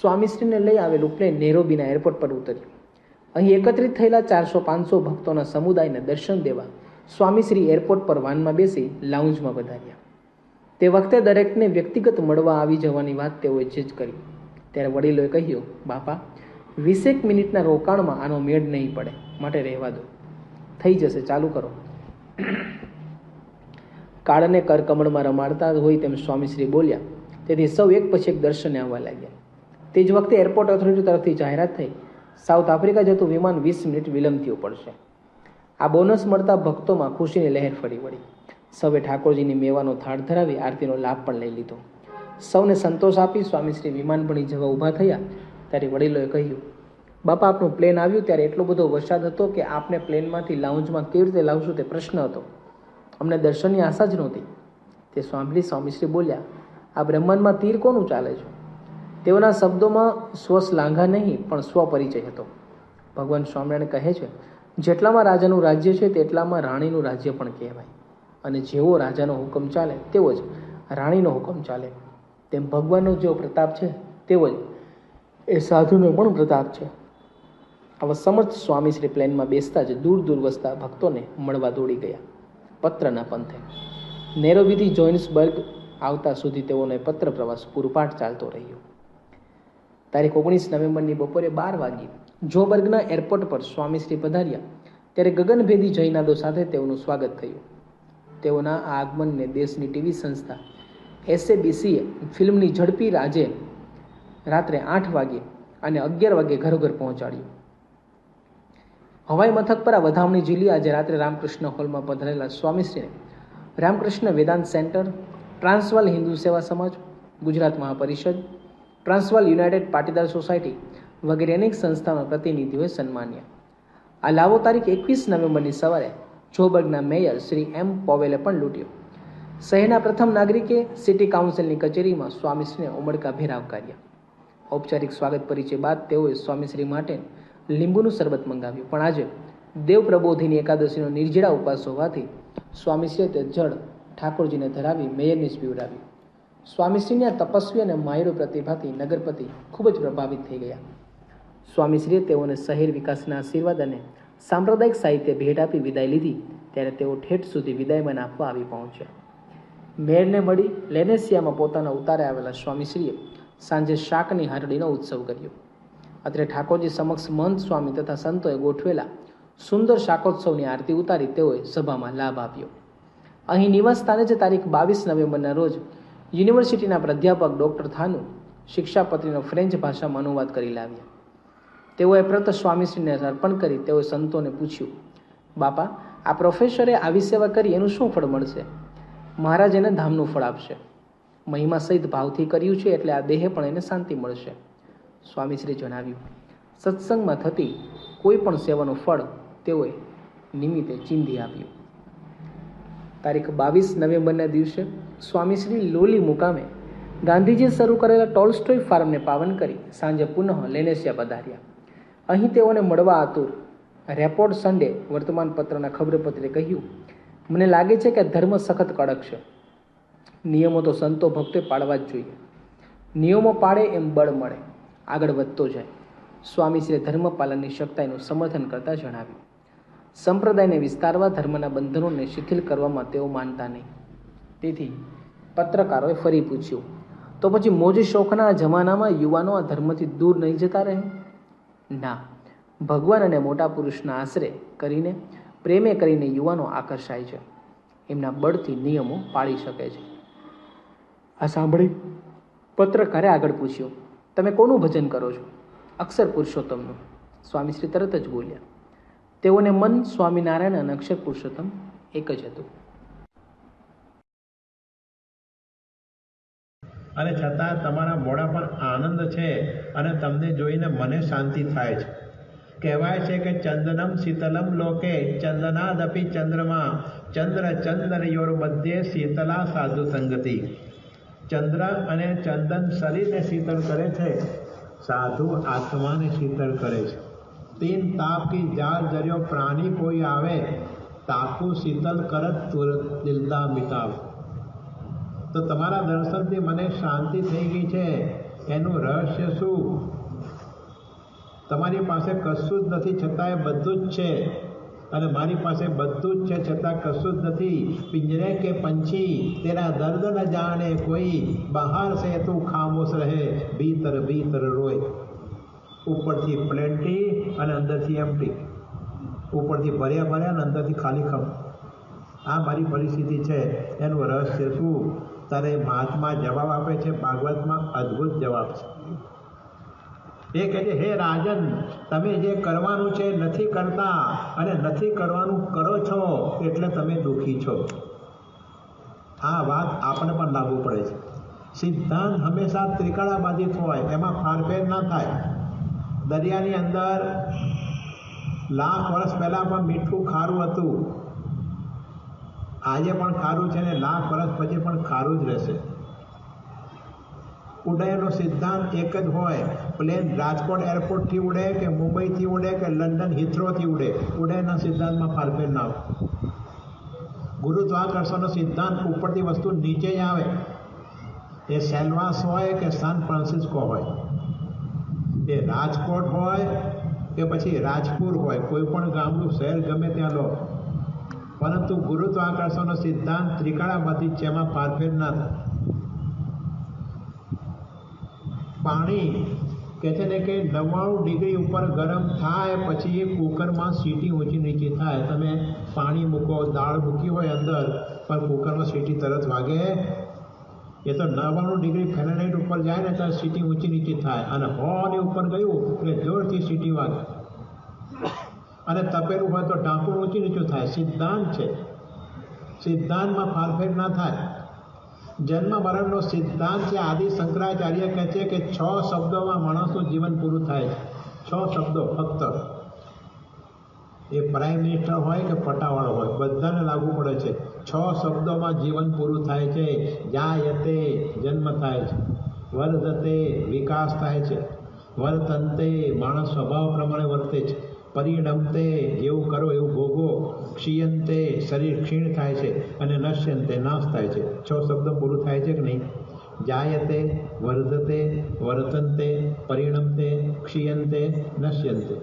સ્વામીશ્રીને લઈ આવેલું plane નેરોબીના airport પર ઉતર્યું. અહીં એકત્રિત થયેલા ચારસો પાંચસો ભક્તોના સમુદાયને દર્શન દેવા સ્વામીશ્રી એરપોર્ટ પર વાનમાં બેસી લાઉન્જમાં વધાર્યા. તે વખતે દરેકને વ્યક્તિગત મળવા આવી જવાની વાત તેઓએ જે કરી. ત્યારે વડીલોએ કહ્યું, બાપા, વીસેક મિનિટના રોકાણમાં આનો મેળ નહીં પડે, માટે રહેવા દો. થઈ જશે, ચાલુ કરો. કાળને કરકમળમાં રમાડતા હોય તેમ સ્વામીશ્રી બોલ્યા. તેથી સૌ એક પછી એક દર્શને આવવા લાગ્યા. તે જ વખતે એરપોર્ટ ઓથોરિટી તરફથી જાહેરાત થઈ. સાઉથ આફ્રિકા જતું વિમાન વીસ મિનિટ વિલંબથી ઉપડશે. આ બોનસ મળતા ભક્તોમાં ખુશીની લહેર ફરી વળી. સૌએ ઠાકોરજીની મેવાનો થાળ ધરાવી આરતીનો લાભ પણ લઈ લીધો. સૌને સંતોષ આપી સ્વામીશ્રી વિમાન ભણી જવા ઊભા થયા. ત્યારે વડીલોએ કહ્યું, બાપા, આપનું પ્લેન આવ્યું ત્યારે એટલો બધો વરસાદ હતો કે આપને પ્લેનમાંથી લાઉન્જમાં કેવી રીતે લાવશું તે પ્રશ્ન હતો. અમને દર્શનની આશા જ નહોતી. તે સાંભળી સ્વામીશ્રી બોલ્યા, આ બ્રહ્માંડમાં તીર કોનું ચાલે છે? તેઓના શબ્દોમાં સ્વશ્લાંઘા નહીં, પણ સ્વપરિચય હતો. ભગવાન સ્વામિનારાયણ કહે છે, જેટલામાં રાજાનું રાજ્ય છે, તેટલામાં રાણીનું રાજ્ય પણ કહેવાય. અને જેવો રાજાનો હુકમ ચાલે, તેવો જ રાણીનો હુકમ ચાલે. તેમ ભગવાનનો જેવો પ્રતાપ છે, તેવો જ એ સાધુનો પણ પ્રતાપ છે. આવા સમર્થ સ્વામી શ્રી પ્લેનમાં બેસતા જ દૂર દૂર વસતા ભક્તોને મળવા દોડી ગયા, પત્રના પંથે. નેરોબીથી જોઇન્સબર્ગ આવતા સુધી તેઓનો પત્ર પ્રવાસ પૂરપાટ ચાલતો રહ્યો. તારીખ ઓગણીસ નવેમ્બરની બપોરે બાર વાગ્યે જોબર્ગના એરપોર્ટ પર સ્વામીશ્રી પધાર્યા. ત્યારે ગગનભેદી જયનાદો સાથે તેઓનું સ્વાગત થયું. તેઓના આ આગમનને દેશની ટીવી સંસ્થા એસએબીસીએ ફિલ્મની ઝડપી રાજે રાત્રે આઠ વાગ્યે અને અગિયાર વાગ્યે ઘરોઘર પહોંચાડ્યું. હવાઈ મથક પર આ વધામણી ઝીલી આજે રાત્રે રામકૃષ્ણ હોલમાં પધારેલા સ્વામીશ્રીને Ramakrishna Vedanta centre, Transvaal Hindu Seva Samaj, Gujarat Mahaparishad Transvaal united Patidar society વગેરે અનેક સંસ્થાના પ્રતિનિધિઓએ સન્માન્યા. આ લાવો તારીખ એકવીસ નવેમ્બરની સવારે જોબર્ગના મેયર શ્રી એમ પોવેલે પણ લૂંટ્યો. શહેરના પ્રથમ નાગરિકે સિટી કાઉન્સિલની કચેરીમાં સ્વામીશ્રીને ઉમળકાભેર આવકાર્યા ઔપચારિક સ્વાગત પરિચય બાદ તેઓએ સ્વામીશ્રી માટે લીંબુનું શરબત મંગાવ્યું. પણ આજે દેવ પ્રબોધિની એકાદશીનો નિર્જળા ઉપવાસ હોવાથી સ્વામીશ્રીએ તે જળ ઠાકોરજીને ધરાવી મેયરને જ પીવડાવ્યું. સ્વામીશ્રીની તપસ્વી અને માયરો પ્રતિભાથી નગરપતિ ખૂબ જ પ્રભાવિત થઈ ગયા. સ્વામીશ્રીએ તેઓને શહેર વિકાસના આશીર્વાદ અને સાંપ્રદાયિક સાહિત્ય ભેટ આપી વિદાય લીધી, ત્યારે તેઓ ઠેઠ સુધી વિદાયમાન આપવા આવી પહોંચ્યા. મેળને મળી લેનેસિયામાં પોતાના ઉતારે આવેલા સ્વામીશ્રીએ સાંજે શાકની હારડીનો ઉત્સવ કર્યો. અત્રે ઠાકોરજી સમક્ષ મહંત સ્વામી તથા સંતોએ ગોઠવેલા સુંદર શાકોત્સવની આરતી ઉતારી તેઓએ સભામાં લાભ આપ્યો. અહીં નિવાસ સ્થાને જ તારીખ બાવીસ નવેમ્બરના રોજ યુનિવર્સિટીના પ્રાધ્યાપક ડૉક્ટર થાનુ શિક્ષાપત્રીનો ફ્રેન્ચ ભાષામાં અનુવાદ કરી લાવ્યા. તેઓએ પ્રત સ્વામીશ્રીને અર્પણ કરી તેઓએ સંતોને પૂછ્યું, બાપા, આ પ્રોફેસરે આવી સેવા કરી, એનું શું ફળ મળશે? મહારાજ એને ધામનું ફળ આપશે. મહિમા સહિત ભાવથી કર્યું છે એટલે આ દેહે પણ એને શાંતિ મળશે. સ્વામીશ્રી જણાવ્યું, સત્સંગમાં થતી કોઈ પણ સેવાનું ફળ તેઓએ નિમિત્તે ચીંધી આપ્યું. તારીખ બાવીસ નવેમ્બરના દિવસે સ્વામીશ્રી લોલી મુકામે ગાંધીજીએ શરૂ કરેલા ટોલસ્ટોય ફાર્મને પાવન કરી સાંજે પુનઃ લેનેસિયા પધાર્યા. અહીં તેઓને મળવા આતુર રેપોર્ટ સન્ડે વર્તમાનપત્રના ખબરપત્રે કહ્યું, મને લાગે છે કે ધર્મ સખત કડક છે. નિયમો તો સંતો ભક્તે પાળવા જ જોઈએ. નિયમો પાળે એમ બળ મળે. આગળ વધતો જાય. સ્વામીશ્રીએ ધર્મ પાલનની શક્તાનું સમર્થન કરતા જણાવ્યું. સંપ્રદાયને વિસ્તારવા ધર્મના બંધનોને શિથિલ કરવામાં તેઓ માનતા નહીં. તેથી પત્રકારોએ ફરી પૂછ્યું, તો પછી મોજ શોખના જમાનામાં યુવાનો આ ધર્મથી દૂર નહીં જતા રહે? ના, ભગવાન અને મોટા પુરુષના આશરે કરીને પ્રેમે કરીને યુવાનો આકર્ષાય છે. એમના બળથી નિયમો પાળી શકે છે. આ સાંભળી પત્રકારે આગળ પૂછ્યું, તમે કોનું ભજન કરો છો? અક્ષર પુરુષોત્તમનું. સ્વામીશ્રી તરત જ બોલ્યા, તેઓને મન સ્વામિનારાયણ અને અક્ષર પુરુષોત્તમ એક જ હતું. અને છતાં તમારા મોઢા પર આનંદ છે અને તમને જોઈને મને શાંતિ થાય છે. કહેવાય છે કે ચંદનમ શીતલમ લોકે ચંદનાદપી ચંદ્રમા, ચંદ્ર ચંદનયોર મધ્યે શીતલા સાધુ સંગતિ. ચંદ્ર અને ચંદન શરીરને શીતળ કરે છે, સાધુ આત્માને શીતળ કરે છે. તીન તાપ કી જાર જર્યો પ્રાણી કોઈ આવે તાકુ શીતલ કરત તુરત દિલદા મિટાવ. તો તમારા દર્શનથી મને શાંતિ થઈ ગઈ છે. એનું રહસ્ય શું? તમારી પાસે કશું જ નથી છતાં એ બધું જ છે. અને મારી પાસે બધું જ છે છતાં કશું જ નથી. પિંજરે કે પંછી? તેના દર્દ ન જાણે કોઈ. બહાર સે તું ખામોશ રહે. ભીતર ભીતર રોય. ઉપરથી પ્લેન્ટી અને અંદરથી એમટી ઉપરથી ભર્યા ભર્યા અને અંદરથી ખાલી ખમ. આ મારી પરિસ્થિતિ છે. એનું રહસ્ય શું? ત્યારે મહાત્મા જવાબ આપે છે, ભાગવતમાં અદ્ભુત જવાબ છે. એ કહે છે, હે રાજન, તમે જે કરવાનું છે નથી કરતા અને નથી કરવાનું કરો છો એટલે તમે દુઃખી છો. આ વાત આપણે પણ લાગુ પડે છે. સિદ્ધાંત હંમેશા ત્રિકળાબાધિત હોય એમાં ફારફેર ના થાય. દરિયાની અંદર લાખ વર્ષ પહેલાં પણ મીઠું ખારું હતું. આજે પણ ખારું છે ને લાખ વર્ષ પછી પણ ખારું જ રહેશે. ઉડ્ડયનનો સિદ્ધાંત એક જ હોય, પ્લેન રાજકોટ એરપોર્ટથી ઉડે કે મુંબઈથી ઉડે કે લંડન હિથ્રોથી ઉડે? ઉડાયના સિદ્ધાંતમાં ફારફેર ના ગુરુત્વાકર્ષણનો સિદ્ધાંત ઉપરથી વસ્તુ નીચે જ આવે. એ સેલવાસ હોય કે સાન ફ્રાન્સિસ્કો હોય? એ રાજકોટ હોય કે પછી રાજપુર હોય? કોઈ પણ ગામનું શહેર ગમે ત્યાં લો. પરંતુ ગુરુત્વાકર્ષણનો સિદ્ધાંત ત્રિકાળામાંથી જેમાં પારફેર ના થાય. પાણી કહે છે ને કે નવ્વાણું ડિગ્રી ઉપર ગરમ થાય પછી એ કુકરમાં સીટી ઊંચી નીચી થાય. તમે પાણી મૂકો, દાળ મૂકી હોય અંદર, પણ કુકરમાં સીટી તરત વાગે. એ તો નવ્વાણું ડિગ્રી ફેરનહાઇટ ઉપર જાય ને ત્યારે સીટી ઊંચી નીચી થાય. અને હોની ઉપર ગયું એટલે જોરથી સીટી વાગે. અને તપેલું હોય તો ઢાંકું ઊંચી નીચું થાય. સિદ્ધાંત છે. સિદ્ધાંતમાં ફારફેર ના થાય. જન્મ મરણનો સિદ્ધાંત છે. આદિ શંકરાચાર્ય કહે છે કે છ શબ્દોમાં માણસનું જીવન પૂરું થાય છે. છ શબ્દો ફક્ત. એ પ્રાઇમ મિનિસ્ટર હોય કે પટાવાળો હોય, બધાને લાગુ પડે છે. છ શબ્દોમાં જીવન પૂરું થાય છે. જાયતે જન્મ થાય છે. વર્ધતે વિકાસ થાય છે. વર્તનતે માણસ સ્વભાવ પ્રમાણે વર્તે છે. પરિણમતે જેવું કરો, એવું ભોગવો ક્ષીયંતે, શરીર ક્ષીણ થાય છે અને નશ્યંતે નાશ થાય છે. છ શબ્દો પૂરું થાય છે કે નહીં? જાયતે, વર્ધતે, વર્તનતે, પરિણમતે, ક્ષીયંતે, નશ્યંતે.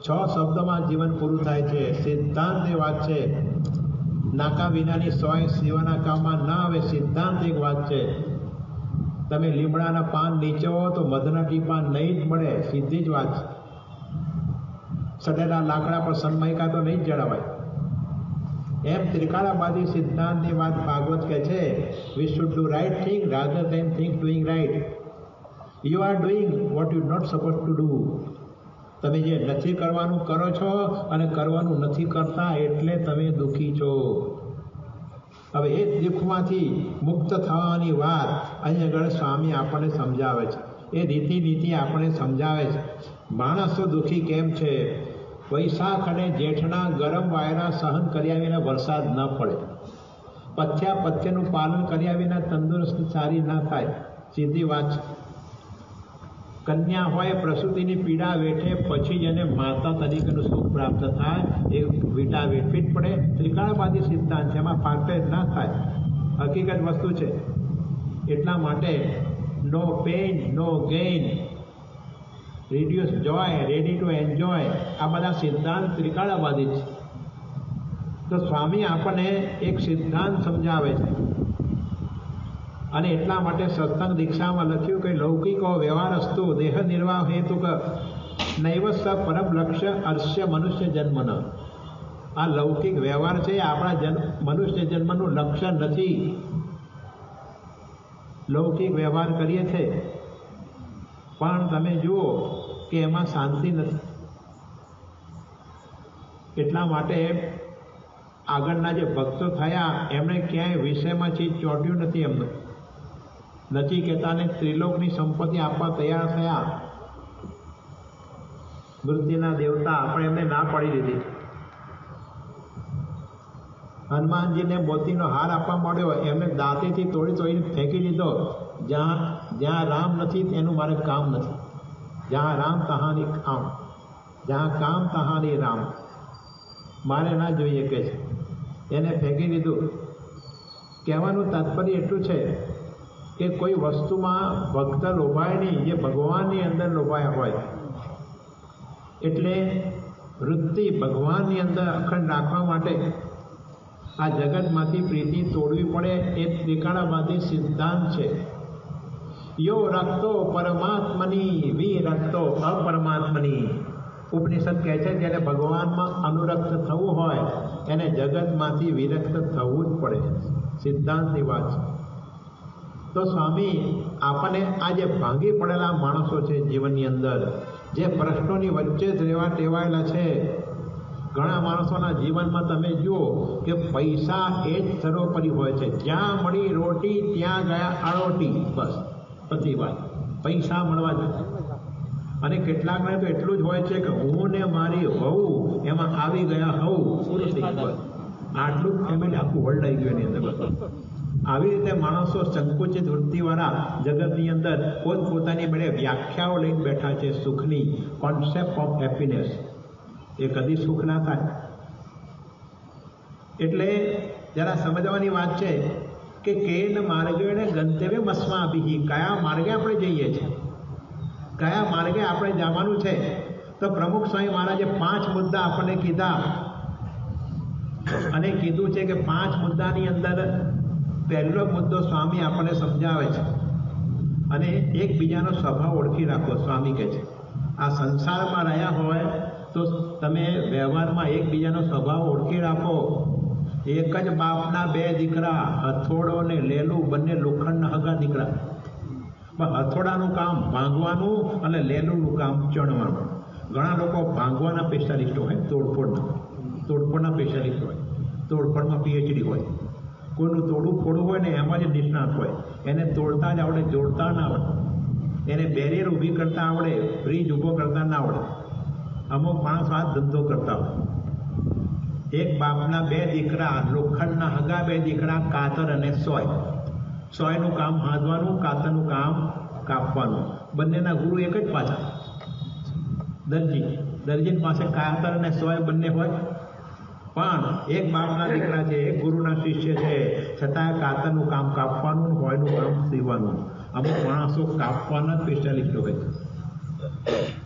છ શબ્દમાં જીવન પૂરું થાય છે. સિદ્ધાંત એ વાત છે. નાકા વિનાની સોય સેવાના કામમાં ના આવે, સિદ્ધાંત એક વાત છે. તમે લીમડાના પાન નીચો તો મધના ટીપા નહીં જ મળે, સીધી જ વાત છે. સડેલા લાકડા પર સન્મયકા તો નહીં જળવાય એમ ત્રિકાળાબાદી સિદ્ધાંતની વાત ભાગવત કહે છે we should do right thing rather than think doing right you are doing what you not suppose to do તમે જે નથી કરવાનું કરો છો અને કરવાનું નથી કરતા એટલે તમે દુઃખી છો. હવે એ દુઃખમાંથી મુક્ત થવાની વાત અહીં આગળ સ્વામી આપણને સમજાવે છે. એ રીતિ નીતિ આપણને સમજાવે છે. માણસો દુઃખી કેમ છે? વૈશાખ અને જેઠના ગરમ વાયરા સહન કર્યા વિના વરસાદ ન પડે. પથ્યા પથ્યનું પાલન કર્યા વિના તંદુરસ્તી સારી ના થાય. સીધી વાત છે. કન્યા હોય પ્રસૂતિની પીડા વેઠે પછી જ એને માતા તરીકેનું સુખ પ્રાપ્ત થાય. એ વીટા વેઠવી પડે. ત્રિકાળવાદી સિદ્ધાંત છે. એમાં ફાટે ના થાય. હકીકત વસ્તુ છે. એટલા માટે no pain no gain reduce joy ready to enjoy આ બધા સિદ્ધાંત ત્રિકાળાવાદી છે. તો સ્વામી આપણને એક સિદ્ધાંત સમજાવે છે. અને એટલા માટે સત્સંગ દીક્ષામાં લખ્યું કે લૌકિકો વ્યવહાર અસ્તુ, દેહ નિર્વાહ હેતુક નૈવ સ પરમ લક્ષ્ય અર્શ્ય મનુષ્ય જન્મન. આ લૌકિક વ્યવહાર છે, આપણા જન્મ મનુષ્ય જન્મનું લક્ષ્ય નથી. લૌકિક વ્યવહાર કરીએ છીએ પણ તમે જુઓ કે એમાં શાંતિ નથી. એટલા માટે આગળના જે ભક્તો થયા, એમણે ક્યાંય વિષયમાં ચીજ ચોંટ્યું નથી એમનું. નચિકેતાને ત્રિલોકની સંપત્તિ આપવા તૈયાર થયા. મૃત્યુના દેવતા આપણે એમને ના પાડી દીધી. હનુમાનજીને મોતીનો હાર આપવા માંડ્યો, એમને દાંતેથી તોડી તોડીને ફેંકી દીધો. જ્યાં જ્યાં રામ નથી, તેનું મારે કામ નથી. જ્યાં રામ તહાની કામ જ્યાં કામ તહાની રામ. મારે ના જોઈએ કે છે. એને ફેંકી દીધું કહેવાનું તાત્પર્ય એટલું છે કે કોઈ વસ્તુમાં ભક્ત લોભાય નહીં જે ભગવાનની અંદર લોભાયા હોય. એટલે વૃત્તિ ભગવાનની અંદર અખંડ રાખવા માટે આ જગતમાંથી પ્રીતિ તોડવી પડે એ ત્રિકાળાવાદી સિદ્ધાંત છે. યો રક્તો પરમાત્મની વિરક્તો અપરમાત્મની ઉપનિષદ કહે છે જેને ભગવાનમાં અનુરક્ત થવું હોય એને જગતમાંથી વિરક્ત થવું જ પડે સિદ્ધાંતની વાત છે। તો સ્વામી, આપણને આ જે ભાંગી પડેલા માણસો છે જીવનની અંદર, જે પ્રશ્નોની વચ્ચે જ રહેવા ટેવાયેલા છે, ઘણા માણસોના જીવનમાં તમે જુઓ કે પૈસા એ જ સર્વોપરી હોય છે. જ્યાં મળી રોટી, ત્યાં ગયા આરોટી, બસ. બધી વાત પૈસા મળવા જોઈએ. અને કેટલાકને તો એટલું જ હોય છે કે હું ને મારી વહુ એમાં આવી ગયા હોઉં. આટલું ફેમિલી આખું વર્લ્ડ આવી ગયું એની અંદર આવી રીતે માણસો સંકુચિત વૃત્તિવાળા જગતની અંદર પોતપોતાની મેળે વ્યાખ્યાઓ લઈને બેઠા છે સુખની કોન્સેપ્ટ ઓફ હેપીનેસ એ કદી સુખ ના થાય. એટલે જરા સમજવાની વાત છે કે કેન માર્ગેણે ગંતવ્ય મસ્મા બિહી કયા માર્ગે આપણે જઈએ છીએ? કયા માર્ગે આપણે જવાનું છે? તો પ્રમુખ સ્વામી મહારાજે પાંચ મુદ્દા આપણને કીધા. અને કીધું છે કે પાંચ મુદ્દાની અંદર પહેલો મુદ્દો સ્વામી આપણને સમજાવે છે. અને એકબીજાનો સ્વભાવ ઓળખી રાખો, સ્વામી કહે છે. આ સંસારમાં રહ્યા હોય તો તમે વ્યવહારમાં એકબીજાનો સ્વભાવ ઓળખી રાખો. એક જ બાપના બે દીકરા, હથોડો ને લેલું બંને લોખંડના હગા દીકરા. પણ હથોડાનું કામ ભાંગવાનું અને લેલુંનું કામ ચણવાનું. ઘણા લોકો ભાંગવાના સ્પેશિયાલિસ્ટ હોય, તોડફોડના. તોડફોડના સ્પેશિયાલિસ્ટ હોય, તોડફોડમાં પીએચડી હોય. કોઈનું તોડું ફોડું હોય ને એમાં જ નિષ્ણાત હોય. એને તોડતા જ આવડે, જોડતા ના આવડે. એને બેરિયર ઊભી કરતા આવડે બ્રિજ ઊભો કરતા ના આવડે. અમુક માણસ આ ધંધો કરતા હોય. એક બાપના બે દીકરા, લોખંડના હગા બે દીકરા, કાતર અને સોય. સોયનું કામ હાંધવાનું, કાતરનું કામ કાપવાનું. બંનેના ગુરુ એક જ પાછા દરજી. દરજી પાસે કાતર અને સોય બંને હોય. પણ એક બાપના દીકરા છે, એક ગુરુના શિષ્ય છે. છતાં કાતરનું કામ કાપવાનું હોયનું કામ સીવવાનું. અમુક માણસો કાપવાના સ્પેશિયાલિસ્ટ હોય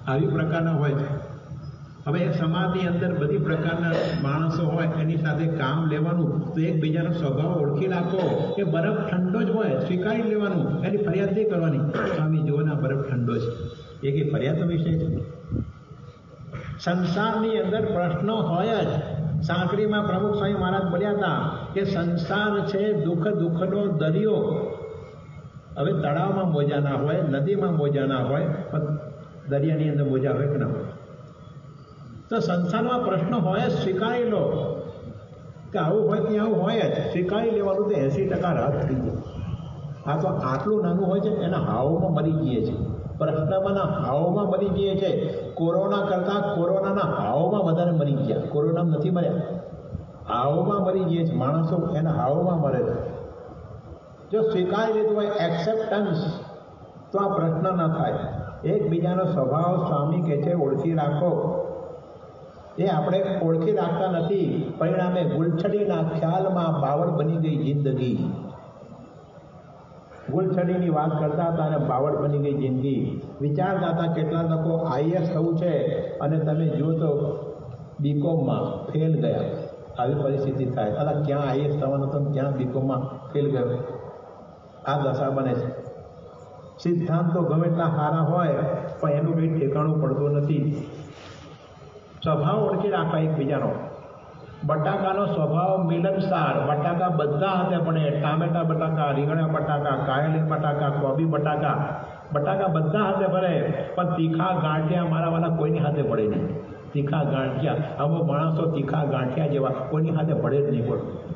આવી પ્રકારના હોય છે. હવે સમાજની અંદર બધી પ્રકારના માણસો એની સાથે કામ લેવાનું, તો એકબીજાનો સ્વભાવ ઓળખી રાખો. કે બરફ ઠંડો જ હોય, સ્વીકારી લેવાનું. એની ફરિયાદ નહીં કરવાની. સ્વામી જુઓના બરફ ઠંડો છે. એ કંઈ ફરિયાદનો વિષય છે. સંસારની અંદર પ્રશ્નો હોય જ. સાંકળીમાં પ્રમુખ સ્વામી મહારાજ બોલ્યા હતા કે સંસાર છે દુઃખ દુઃખનો દરિયો. હવે તળાવમાં મોજા ના હોય, નદીમાં મોજા ના હોય, પણ દરિયાની અંદર મોજા હોય કે ના હોય? તો સંસારમાં પ્રશ્ન હોય સ્વીકારી લો. કે આવું હોય ત્યાં આવું હોય જ. સ્વીકારી લેવાનું તો એંસી ટકા રાહત થઈ જાય આ તો આટલું નાનું હોય છે એના હાવમાં મરી ગઈએ છે. પ્રશ્નમાંના હાવમાં મરી ગઈએ છે. કોરોના કરતાં કોરોનાના હાવમાં વધારે મરી ગયા. કોરોના નથી મર્યા. હાવમાં મરી ગઈએ છે. માણસો એના હાવમાં મરે છે. જો સ્વીકારી લીધું હોય એક્સેપ્ટન્સ તો આ પ્રશ્ન ન થાય. એકબીજાનો સ્વભાવ સ્વામી કહે છે, ઓળખી રાખો. એ આપણે ઓળખી રાખતા નથી. પરિણામે ગુલછડીના ખ્યાલમાં બાવળ બની ગઈ જિંદગી. ગુલછડીની વાત કરતા હતા અને બાવળ બની ગઈ જિંદગી. વિચારતા હતા કેટલા લોકો આઈએસ થવું છે અને તમે જુઓ તો બીકોમમાં ફેલ ગયા. આવી પરિસ્થિતિ થાય. અલા, ક્યાં આઈએસ થવાનું હતું ક્યાં બીકોમમાં ફેલ ગયો? આ દશા બને છે. સિદ્ધાંતો ગમે એટલા સારા હોય, પણ એનું કંઈ ઠેકાણું પડતું નથી. સ્વભાવ ઓળખી રાખવા એકબીજાનો બટાકાનો સ્વભાવ મિલનસાર બટાકા બધા હાથે પડે ટામેટા બટાકા, રીંગણા બટાકા કાયલી બટાકા, કોબી બટાકા. બટાકા બધા હાથે ભરે. પણ તીખા ગાંઠિયા મારા વાળા કોઈની હાથે પડે નહીં. તીખા ગાંઠિયા. અમુક માણસો તીખા ગાંઠિયા જેવા. કોઈની હાથે પડે જ નહીં બોલો